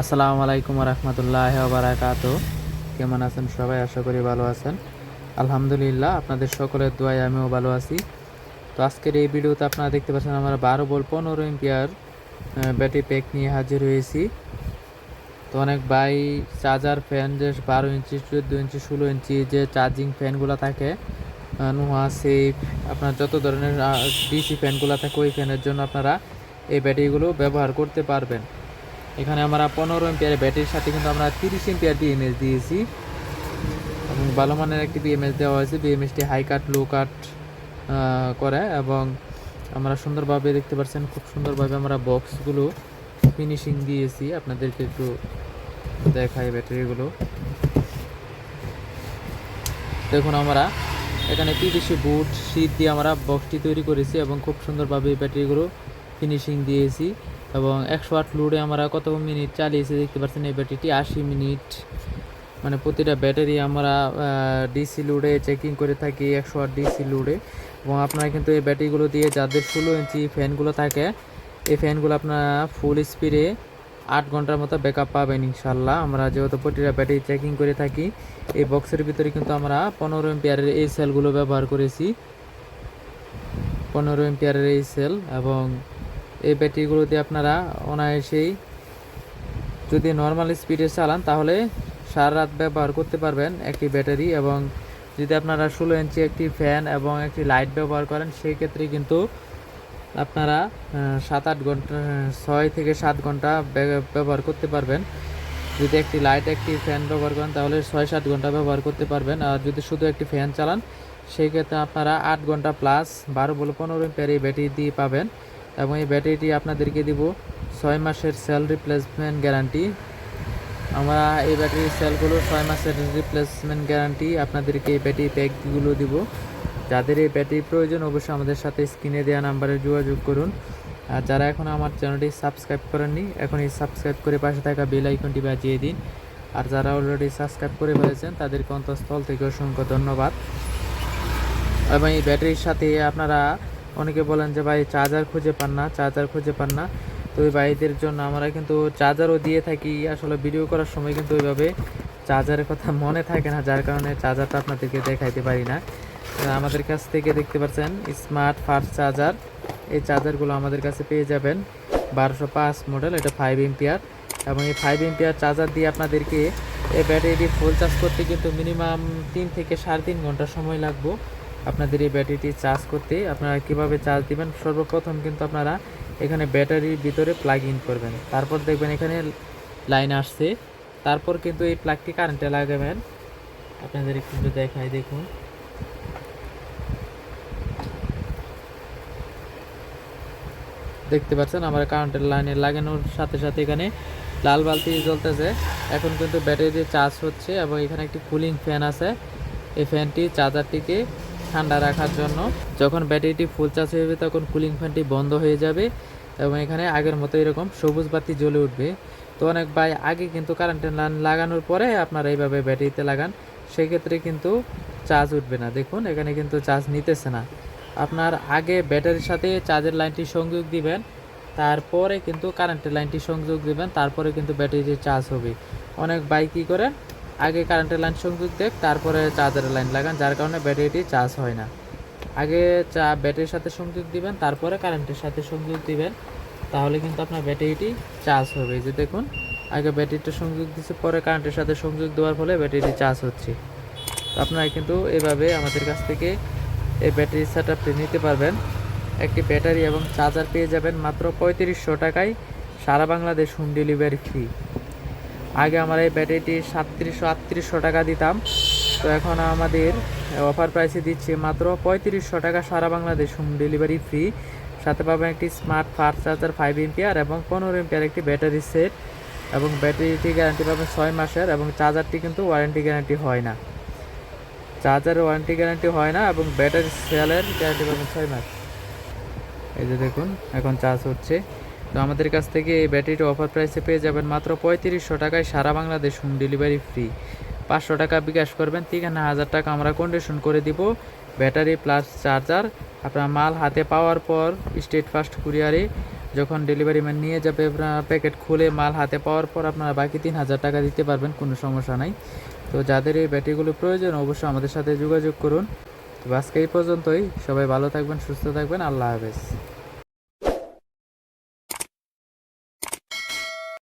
আসসালামু আলাইকুম রহমতুল্লাহ বারাকাত কেমন আছেন সবাই? আশা করি ভালো আছেন। আলহামদুলিল্লাহ, আপনাদের সকলের দোয়ায় আমিও ভালো আছি। তো আজকের এই ভিডিওতে আপনারা দেখতে পাচ্ছেন আমরা বারো বল, পনেরো এম্পিয়ার ব্যাটারি প্যাক নিয়ে হাজির হয়েছি। তো অনেক বাই চার্জার ফ্যান, যে বারো ইঞ্চি, চোদ্দ ইঞ্চি, ষোলো ইঞ্চি যে চার্জিং ফ্যানগুলো থাকে নোহা, সেফ, আপনার যত ধরনের ডিসি ফ্যানগুলো থাকে, ওই ফ্যানের জন্য আপনারা এই ব্যাটারিগুলো ব্যবহার করতে পারবেন। এখানে আমরা পনেরো এম্পিয়ার ব্যাটারির সাথে কিন্তু আমরা তিরিশ এম্পিয়ার বিএমএস দিয়েছি। এবং ভালো মানের একটি বিএমএস দেওয়া হয়েছে। বিএমএসটি হাই কাট লো কাট করে এবং আমরা সুন্দরভাবে দেখতে পাচ্ছেন, খুব সুন্দরভাবে আমরা বক্সগুলো ফিনিশিং দিয়েছি। আপনাদেরকে একটু দেখাই ব্যাটারিগুলো দেখুন আমরা এখানে পিভিসি বুট শীত দিয়ে আমরা বক্সটি তৈরি করেছি এবং খুব সুন্দরভাবে ব্যাটারিগুলো ফিনিশিং দিয়েছি। এবং একশো আট লোডে আমরা কত মিনিট চালিয়েছি দেখতে পাচ্ছেন, এই ব্যাটারিটি আশি মিনিট মানে প্রতিটা ব্যাটারি আমরা ডিসি লোডে চেকিং করে থাকি একশো আট ডিসি লোডে এবং আপনারা কিন্তু এই ব্যাটারিগুলো দিয়ে যাদের ষোলো ইঞ্চি ফ্যানগুলো থাকে, এই ফ্যানগুলো আপনারা ফুল স্পিডে আট ঘণ্টার মতো ব্যাকআপ পাবেন ইনশাল্লাহ। আমরা যেহেতু প্রতিটা ব্যাটারি চেকিং করে থাকি, এই বক্সের ভিতরে কিন্তু আমরা পনেরো এম্পিয়ারের এই সেলগুলো ব্যবহার করেছি। পনেরো এম্পিয়ারের এই সেল এবং এই ব্যাটারিগুলোতে আপনারা অনায়াসেই যদি নর্মাল স্পিডে চালান, তাহলে সারা রাত ব্যবহার করতে পারবেন একটি ব্যাটারি এবং যদি আপনারা ষোলো ইঞ্চি একটি ফ্যান এবং একটি লাইট ব্যবহার করেন, সেই ক্ষেত্রে কিন্তু আপনারা সাত আট ঘণ্টা, ছয় থেকে সাত ঘণ্টা ব্য- ব্যবহার করতে পারবেন। যদি একটি লাইট একটি ফ্যান ব্যবহার করেন, তাহলে ছয় সাত ঘণ্টা ব্যবহার করতে পারবেন। আর যদি শুধু একটি ফ্যান চালান, সেই ক্ষেত্রে আপনারা আট ঘণ্টা প্লাস বারো বলে পনেরো এই ব্যাটারি দিয়ে পাবেন। এবং এই ব্যাটারিটি আপনাদেরকে দিব ছয় মাসের সেল রিপ্লেসমেন্ট গ্যারান্টি আমরা এই ব্যাটারির সেলগুলো ছয় মাসের রিপ্লেসমেন্ট গ্যারান্টি আপনাদেরকে এই ব্যাটারি প্যাকগুলো দিব। যাদের এই ব্যাটারি প্রয়োজন অবশ্যই আমাদের সাথে স্ক্রিনে দেওয়া নাম্বারে যোগাযোগ করুন। আর যারা এখন আমার চ্যানেলটি সাবস্ক্রাইব করেননি, এখন এই সাবস্ক্রাইব করে পাশে থাকা বেল আইকনটি বাজিয়ে দিন। আর যারা অলরেডি সাবস্ক্রাইব করে ফেলেছেন, তাদেরকে অন্তঃস্থল থেকে অসংখ্য ধন্যবাদ। এবং এই ব্যাটারির সাথে আপনারা অনেকে বলেন যে, ভাই, চার্জার খুঁজে পান না, চার্জার খুঁজে পান না। তো ওই ভাইদের জন্য আমরা কিন্তু চার্জারও দিয়ে থাকি। আসলে ভিডিও করার সময় কিন্তু ওইভাবে চার্জারের কথা মনে থাকে না, যার কারণে চার্জারটা আপনাদেরকে দেখাইতে পারি না। আমাদের কাছ থেকে দেখতে পাচ্ছেন, স্মার্ট ফাস্ট চার্জার। এই চার্জারগুলো আমাদের কাছে পেয়ে যাবেন। বারোশো পাঁচ মডেল, এটা ফাইভ এম্পিয়ার এবং এই ফাইভ এম্পিয়ার চার্জার দিয়ে আপনাদেরকে এই ব্যাটারিটি ফুল চার্জ করতে কিন্তু মিনিমাম তিন থেকে সাড়ে তিন ঘণ্টা সময় লাগবে। আপনাদের এই ব্যাটারিটি চার্জ করতে আপনারা কীভাবে চার্জ দিবেন? সর্বপ্রথম কিন্তু আপনারা এখানে ব্যাটারির ভিতরে প্লাগ ইন করবেন। তারপর দেখবেন এখানে লাইন আসছে। তারপর কিন্তু এই প্লাগটি কারেন্টে লাগাবেন। আপনাদের একটু দেখাই দেখুন। দেখতে পাচ্ছেন আমার কারেন্টের লাইনে লাগানোর সাথে সাথে এখানে লাল বালতি জ্বলতেছে। এখন কিন্তু ব্যাটারি চার্জ হচ্ছে এবং এখানে একটি কুলিং ফ্যান আছে। এই ফ্যানটি চার্জারটিকে ঠান্ডা রাখার জন্য। যখন ব্যাটারিটি ফুল চার্জ হয়ে যাবে, তখন কুলিং ফ্যানটি বন্ধ হয়ে যাবে এবং এখানে আগের মতো এরকম সবুজ বাতি জ্বলে উঠবে। তো অনেক ভাই আগে কিন্তু কারেন্টের লাইন লাগানোর পরে আপনারা এইভাবে ব্যাটারিতে লাগান, সেক্ষেত্রে কিন্তু চার্জ উঠবে না। দেখুন, এখানে কিন্তু চার্জ নিতেছে না। আপনার আগে ব্যাটারির সাথে চার্জের লাইনটি সংযোগ দিবেন, তারপরে কিন্তু কারেন্টের লাইনটি সংযোগ দিবেন, তারপরে কিন্তু ব্যাটারিটি চার্জ হবে। অনেক বাইক কী করেন আগে কারেন্টের লাইন সংযোগ দেখ, তারপরে চার্জারের লাইন লাগান, যার কারণে ব্যাটারিটি চার্জ হয় না। আগে চা ব্যাটারির সাথে সংযোগ দিবেন, তারপরে কারেন্টের সাথে সংযোগ দিবেন, তাহলে কিন্তু আপনার ব্যাটারিটি চার্জ হবে। যে দেখুন, আগে ব্যাটারিটা সংযোগ দিচ্ছে পরে কারেন্টের সাথে সংযোগ দেওয়ার ফলে ব্যাটারিটি চার্জ হচ্ছে। আপনারা কিন্তু এভাবে আমাদের কাছ থেকে এই ব্যাটারি সেট আপটি নিতে পারবেন। একটি ব্যাটারি এবং চার্জার পেয়ে যাবেন মাত্র পঁয়ত্রিশশো টাকায়, সারা বাংলাদেশ হোম ডেলিভারি ফ্রি আগে আমরা এই ব্যাটারিটি সাতত্রিশশো, আটত্রিশশো টাকা দিতাম। তো এখন আমাদের অফার প্রাইসে দিচ্ছে মাত্র পঁয়ত্রিশশো টাকা সারা বাংলাদেশ হোম ডেলিভারি ফ্রি সাথে পাবেন একটি smart fast charger five ampere এবং পনেরো এম্পিয়ার একটি ব্যাটারি সেট এবং ব্যাটারিটি গ্যারান্টি পাবেন ছয় মাসের এবং চার্জারটি কিন্তু ওয়ারেন্টি গ্যারান্টি হয় না। চার্জারের ওয়ারেন্টি গ্যারান্টি হয় না এবং ব্যাটারি সেলের গ্যারান্টি পাবেন ছয় মাস। এই যে দেখুন, এখন চার্জ হচ্ছে। তো আমাদের কাছ থেকে এই ব্যাটারিটি অফার প্রাইসে পেয়ে যাবেন মাত্র পঁয়ত্রিশশো টাকায় সারা বাংলাদেশ হোম ডেলিভারি ফ্রি পাঁচশো টাকা বিকাশ করবেন তিন হাজার টাকা আমরা কন্ডিশন করে দিব ব্যাটারি প্লাস চার্জার আপনার মাল হাতে পাওয়ার পর স্টেট ফাস্ট কুরিয়ারে যখন ডেলিভারি ম্যান নিয়ে যাবে, আপনার প্যাকেট খুলে মাল হাতে পাওয়ার পর আপনারা বাকি তিন হাজার টাকা দিতে পারবেন, কোনো সমস্যা নাই। তো যাদের এই ব্যাটারিগুলো প্রয়োজন অবশ্যই আমাদের সাথে যোগাযোগ করুন। তো আজকে এই পর্যন্তই, সবাই ভালো থাকবেন, সুস্থ থাকবেন, আল্লাহ হাফেজ।